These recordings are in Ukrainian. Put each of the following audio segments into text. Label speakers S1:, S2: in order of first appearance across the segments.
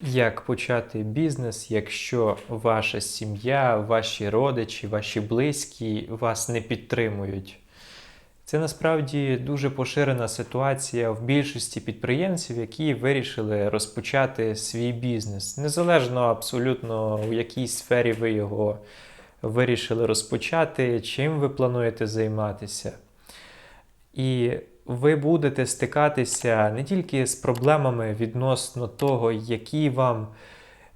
S1: Як почати бізнес, якщо ваша сім'я, ваші родичі, ваші близькі вас не підтримують? Це насправді дуже поширена ситуація в більшості підприємців, які вирішили розпочати свій бізнес. Незалежно абсолютно у якій сфері ви його вирішили розпочати, чим ви плануєте займатися. І ви будете стикатися не тільки з проблемами відносно того, які вам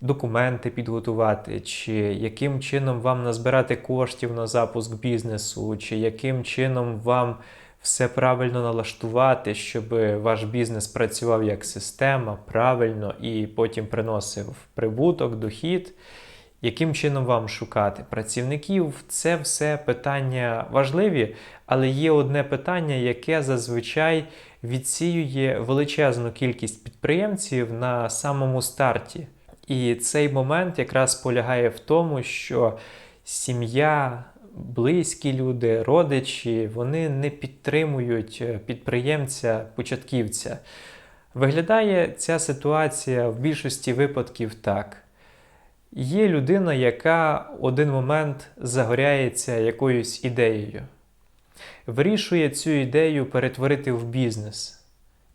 S1: документи підготувати, чи яким чином вам назбирати коштів на запуск бізнесу, чи яким чином вам все правильно налаштувати, щоб ваш бізнес працював як система правильно і потім приносив прибуток, дохід. Яким чином вам шукати працівників? Це все питання важливі, але є одне питання, яке зазвичай відсіює величезну кількість підприємців на самому старті. І цей момент якраз полягає в тому, що сім'я, близькі люди, родичі, вони не підтримують підприємця-початківця. Виглядає ця ситуація в більшості випадків так. Є людина, яка один момент загоряється якоюсь ідеєю, вирішує цю ідею перетворити в бізнес.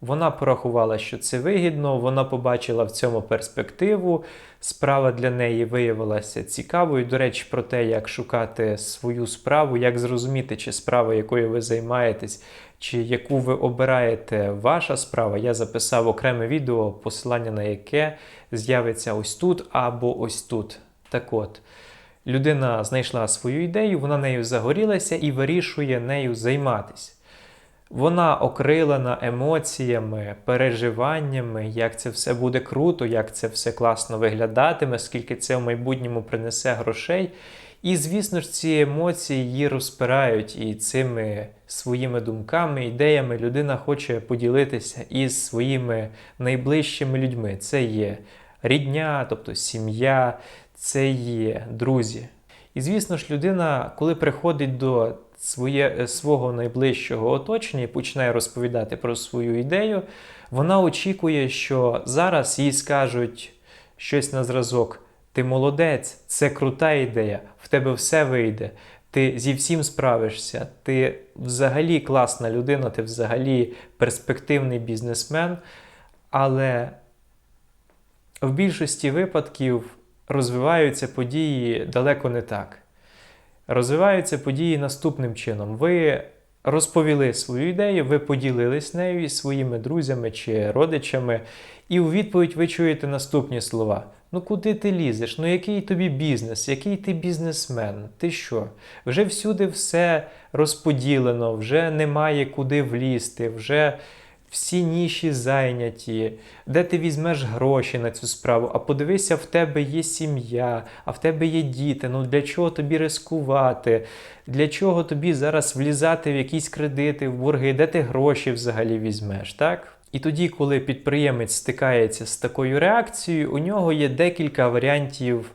S1: Вона порахувала, що це вигідно, вона побачила в цьому перспективу. Справа для неї виявилася цікавою. До речі, про те, як шукати свою справу, як зрозуміти, чи справа, якою ви займаєтесь, чи яку ви обираєте ваша справа, я записав окреме відео, посилання на яке з'явиться ось тут або ось тут. Так от, людина знайшла свою ідею, вона нею загорілася і вирішує нею займатися. Вона окрилена емоціями, переживаннями, як це все буде круто, як це все класно виглядатиме, скільки це в майбутньому принесе грошей. І, звісно ж, ці емоції її розпирають, і цими своїми думками, ідеями людина хоче поділитися із своїми найближчими людьми. Це є рідня, тобто сім'я, це є друзі. І, звісно ж, людина, коли приходить до своє, свого найближчого оточення і починає розповідати про свою ідею, вона очікує, що зараз їй скажуть щось на зразок. Ти молодець, це крута ідея, в тебе все вийде, ти зі всім справишся, ти взагалі класна людина, ти взагалі перспективний бізнесмен. Але в більшості випадків розвиваються події далеко не так. Розвиваються події наступним чином. Ви розповіли свою ідею, ви поділились нею із своїми друзями чи родичами, і у відповідь ви чуєте наступні слова. Ну куди ти лізеш? Ну який тобі бізнес? Який ти бізнесмен? Ти що? Вже всюди все розподілено, вже немає куди влізти, вже всі ніші зайняті, де ти візьмеш гроші на цю справу, а подивися, в тебе є сім'я, а в тебе є діти. Ну для чого тобі рискувати? Для чого тобі зараз влізати в якісь кредити, в борги, де ти гроші взагалі візьмеш, так? І тоді, коли підприємець стикається з такою реакцією, у нього є декілька варіантів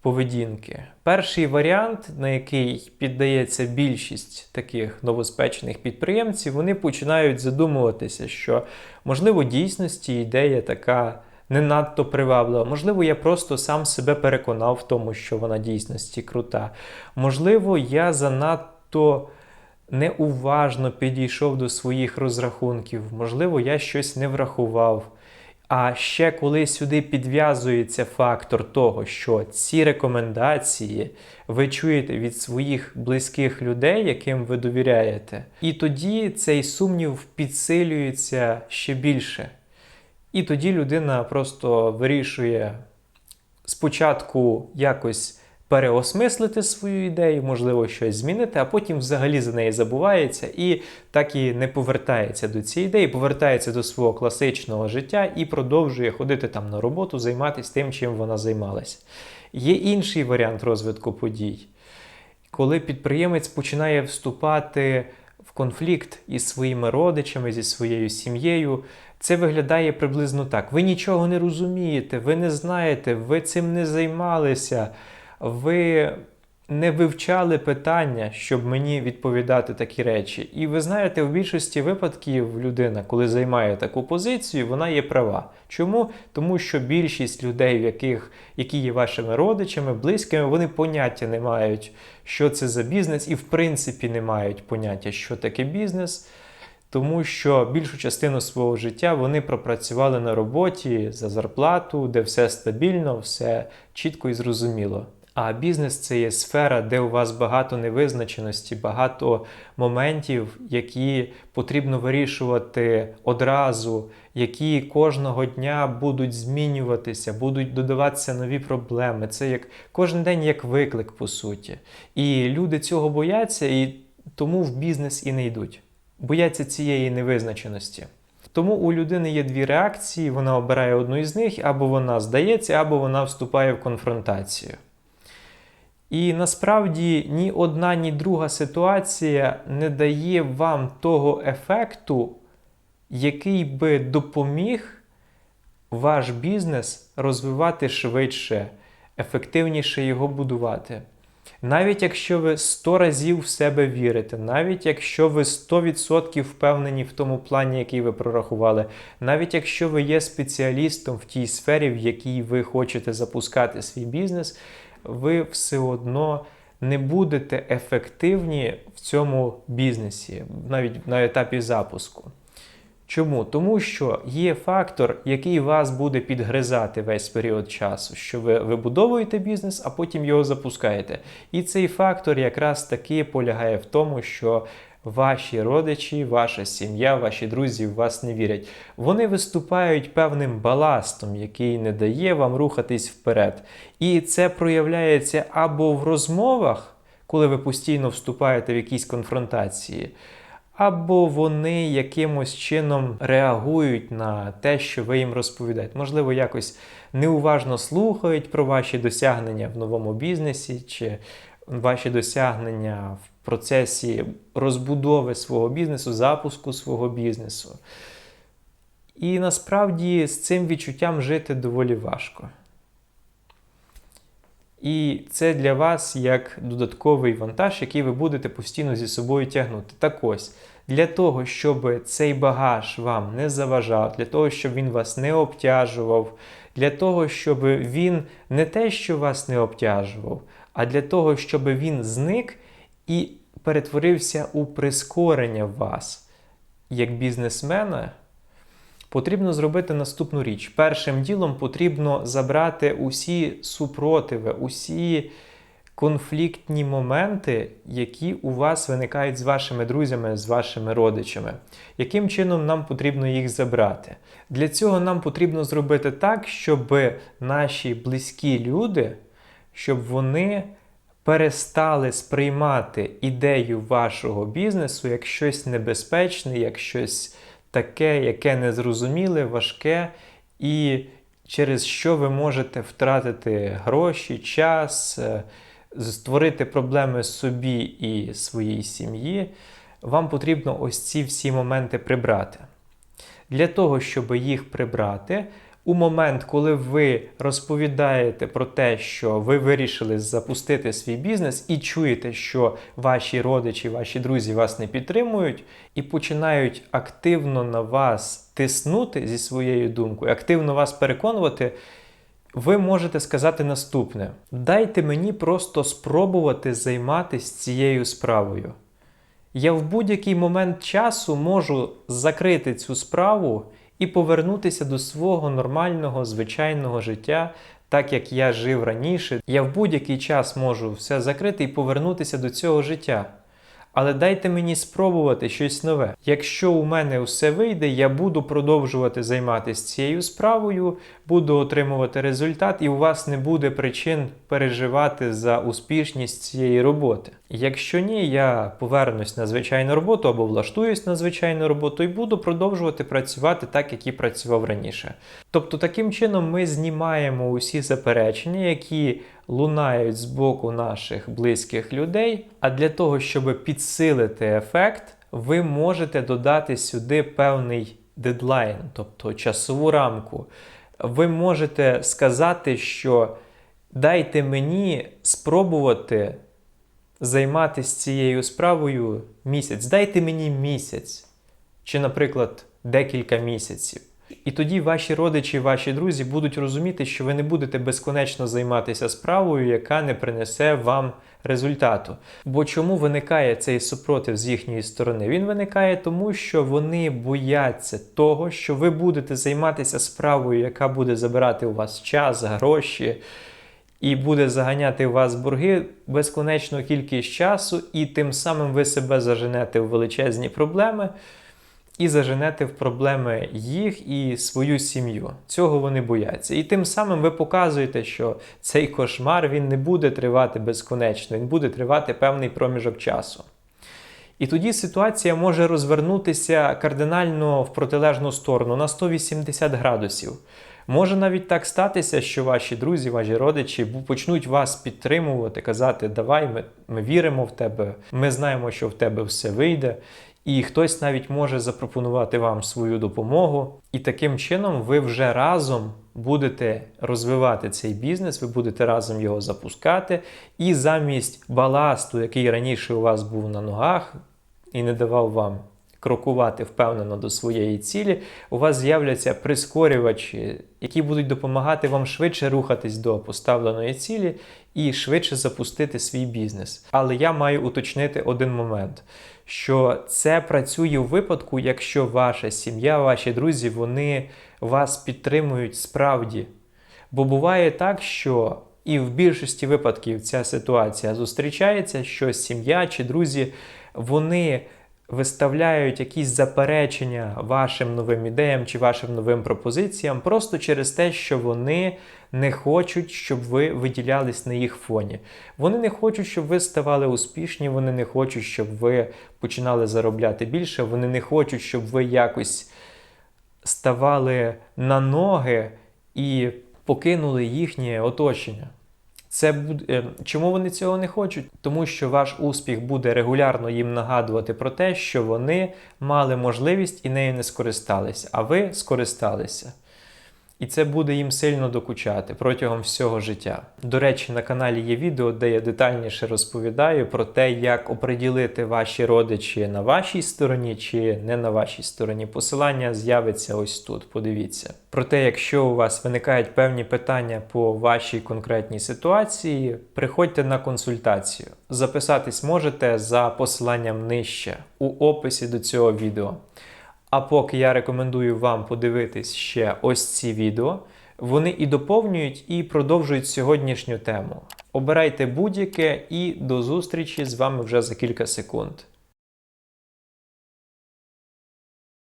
S1: поведінки. Перший варіант, на який піддається більшість таких новоспечених підприємців, вони починають задумуватися, що можливо дійсності ідея така не надто приваблива. Можливо, я просто сам себе переконав в тому, що вона дійсності крута. Можливо, я занадто неуважно підійшов до своїх розрахунків, можливо, я щось не врахував. А ще коли сюди підв'язується фактор того, що ці рекомендації ви чуєте від своїх близьких людей, яким ви довіряєте, і тоді цей сумнів підсилюється ще більше. І тоді людина просто вирішує спочатку якось переосмислити свою ідею, можливо, щось змінити, а потім взагалі за неї забувається і так і не повертається до цієї ідеї, повертається до свого класичного життя і продовжує ходити там на роботу, займатися тим, чим вона займалася. Є інший варіант розвитку подій, коли підприємець починає вступати в конфлікт із своїми родичами, зі своєю сім'єю. Це виглядає приблизно так: ви нічого не розумієте, ви не знаєте, ви цим не займалися ви не вивчали питання, щоб мені відповідати такі речі. І ви знаєте, в більшості випадків людина, коли займає таку позицію, вона є права. Чому? Тому що більшість людей, яких, які є вашими родичами, близькими, вони поняття не мають, що це за бізнес, і в принципі не мають поняття, що таке бізнес. Тому що більшу частину свого життя вони пропрацювали на роботі за зарплату, де все стабільно, все чітко і зрозуміло. А бізнес це є сфера, де у вас багато невизначеності, багато моментів, які потрібно вирішувати одразу, які кожного дня будуть змінюватися, будуть додаватися нові проблеми. Це як кожен день як виклик, по суті. І люди цього бояться, і тому в бізнес і не йдуть. Бояться цієї невизначеності. Тому у людини є дві реакції: вона обирає одну із них, або вона здається, або вона вступає в конфронтацію. І насправді ні одна, ні друга ситуація не дає вам того ефекту, який би допоміг ваш бізнес розвивати швидше, ефективніше його будувати. Навіть якщо ви 100 разів в себе вірите, навіть якщо ви 100% впевнені в тому плані, який ви прорахували, навіть якщо ви є спеціалістом в тій сфері, в якій ви хочете запускати свій бізнес, ви все одно не будете ефективні в цьому бізнесі, навіть на етапі запуску. Чому? Тому що є фактор, який вас буде підгризати весь період часу, що ви вибудовуєте бізнес, а потім його запускаєте. І цей фактор якраз таки полягає в тому, що ваші родичі, ваша сім'я, ваші друзі в вас не вірять. Вони виступають певним баластом, який не дає вам рухатись вперед. І це проявляється або в розмовах, коли ви постійно вступаєте в якісь конфронтації або вони якимось чином реагують на те, що ви їм розповідаєте. Можливо, якось неуважно слухають про ваші досягнення в новому бізнесі, чи ваші досягнення в процесі розбудови свого бізнесу, запуску свого бізнесу. І насправді з цим відчуттям жити доволі важко. І це для вас як додатковий вантаж, який ви будете постійно зі собою тягнути. Так ось, для того, щоб цей багаж вам не заважав, для того, щоб він вас не обтяжував, для того, щоб він не те, що вас не обтяжував, а для того, щоб він зник і перетворився у прискорення вас як бізнесмена потрібно зробити наступну річ. Першим ділом потрібно забрати усі супротиви, усі конфліктні моменти, які у вас виникають з вашими друзями, з вашими родичами. Яким чином нам потрібно їх забрати? Для цього нам потрібно зробити так, щоб наші близькі люди, щоб вони перестали сприймати ідею вашого бізнесу як щось небезпечне, як щось таке, яке незрозуміле, важке, і через що ви можете втратити гроші, час, е, створити проблеми собі і своїй сім'ї, вам потрібно ось ці всі моменти прибрати. Для того, щоб їх прибрати, у момент, коли ви розповідаєте про те, що ви вирішили запустити свій бізнес, і чуєте, що ваші родичі, ваші друзі вас не підтримують, і починають активно на вас тиснути зі своєю думкою, активно вас переконувати. Ви можете сказати наступне: дайте мені просто спробувати займатися цією справою. Я в будь-який момент часу можу закрити цю справу і повернутися до свого нормального, звичайного життя, так як я жив раніше. Я в будь-який час можу все закрити і повернутися до цього життя. Але дайте мені спробувати щось нове. Якщо у мене все вийде, я буду продовжувати займатися цією справою, буду отримувати результат, і у вас не буде причин переживати за успішність цієї роботи. Якщо ні, я повернусь на звичайну роботу або влаштуюсь на звичайну роботу і буду продовжувати працювати так, як і працював раніше. Тобто, таким чином ми знімаємо усі заперечення, які лунають з боку наших близьких людей. А для того, щоб підсилити ефект, ви можете додати сюди певний дедлайн, тобто часову рамку. Ви можете сказати, що дайте мені спробувати займатися цією справою місяць. Дайте мені місяць, чи, наприклад, декілька місяців. І тоді ваші родичі, ваші друзі будуть розуміти, що ви не будете безконечно займатися справою, яка не принесе вам результату. Бо чому виникає цей супротив з їхньої сторони? Він виникає тому, що вони бояться того, що ви будете займатися справою, яка буде забирати у вас час, гроші. І буде заганяти вас борги безконечну кількість часу, і тим самим ви себе заженете в величезні проблеми і заженете в проблеми їх і свою сім'ю. Цього вони бояться. І тим самим ви показуєте, що цей кошмар він не буде тривати безконечно, він буде тривати певний проміжок часу. І тоді ситуація може розвернутися кардинально в протилежну сторону на 180 градусів. Може навіть так статися, що ваші друзі, ваші родичі почнуть вас підтримувати, казати, давай, ми, ми віримо в тебе, ми знаємо, що в тебе все вийде. І хтось навіть може запропонувати вам свою допомогу, і таким чином ви вже разом будете розвивати цей бізнес, ви будете разом його запускати, і замість баласту, який раніше у вас був на ногах і не давав вам крокувати впевнено до своєї цілі, у вас з'являться прискорювачі, які будуть допомагати вам швидше рухатись до поставленої цілі і швидше запустити свій бізнес. Але я маю уточнити один момент. Що це працює у випадку, якщо ваша сім'я, ваші друзі, вони вас підтримують справді. Бо буває так, що і в більшості випадків ця ситуація зустрічається, що сім'я чи друзі вони виставляють якісь заперечення вашим новим ідеям чи вашим новим пропозиціям просто через те, що вони не хочуть, щоб ви виділялись на їх фоні. Вони не хочуть, щоб ви ставали успішні, вони не хочуть, щоб ви починали заробляти більше, вони не хочуть, щоб ви якось ставали на ноги і покинули їхнє оточення. Це буде чому вони цього не хочуть? Тому що ваш успіх буде регулярно їм нагадувати про те, що вони мали можливість і нею не скористалися, а ви скористалися. І це буде їм сильно докучати протягом всього життя. До речі, на каналі є відео, де я детальніше розповідаю про те, як оприділити ваші родичі на вашій стороні чи не на вашій стороні. Посилання з'явиться ось тут. Подивіться. Проте, якщо у вас виникають певні питання по вашій конкретній ситуації, приходьте на консультацію. Записатись можете за посиланням нижче у описі до цього відео. А поки я рекомендую вам подивитись ще ось ці відео, вони і доповнюють, і продовжують сьогоднішню тему. Обирайте будь-яке і до зустрічі з вами вже за кілька секунд.